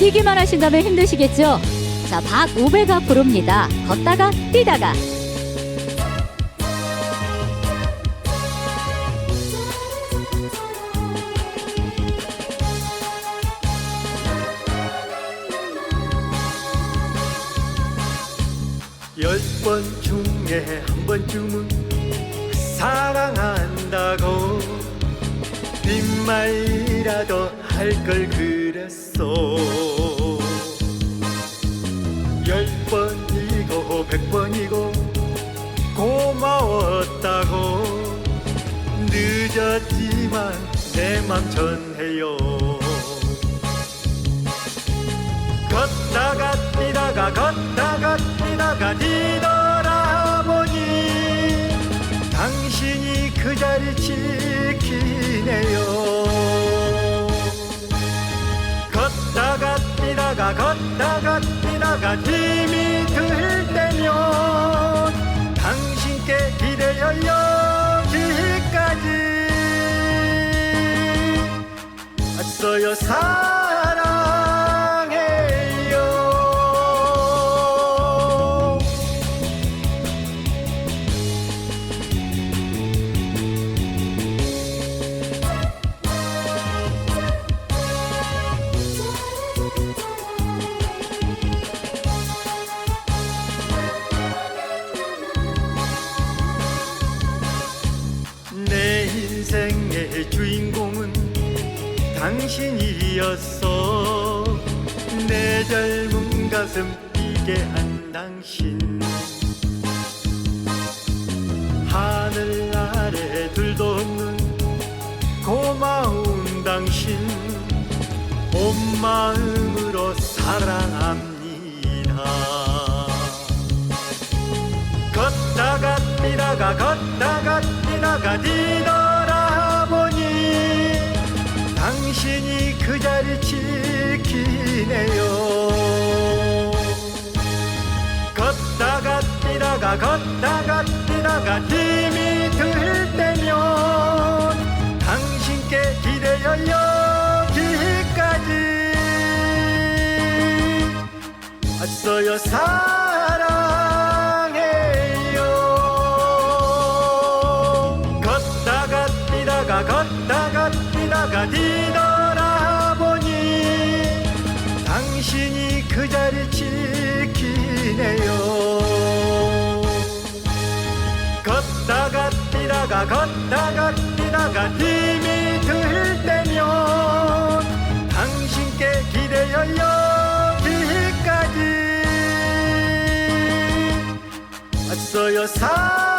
뛰기만 하신다면 힘드시겠죠? 자, 박우배가 부릅니다. 걷다가 뛰다가. 열 번 중에 한 번쯤은 사랑한다고 빈말이라도 할 걸 그랬어 번이고 고마웠다고 늦었지만 내 맘 전해요. 걷다가 뛰다가 걷다가 뛰다가 뒤돌아보니 당신이 그 자리 지키네요. 걷다가 뛰다가 걷다가 뛰다가 힘 사랑해요. 내 인생의 주인공은 당신이었어. 내 젊은 가슴 뛰게 한 당신. 하늘 아래 둘도 없는 고마운 당신. 온 마음으로 사랑합니다. 걷다가 뛰다가 걷다가 뛰다가 뒤돌 당신이 그 자리 지키네요. 걷다가 뛰다가 걷다가 뛰다가 힘이 들 때면 당신께 기대어 여기까지. 왔어요 사 뛰다가 걷다가 뛰다가 힘이 들 때면 당신께 기대어 여기까지. 왔어요 사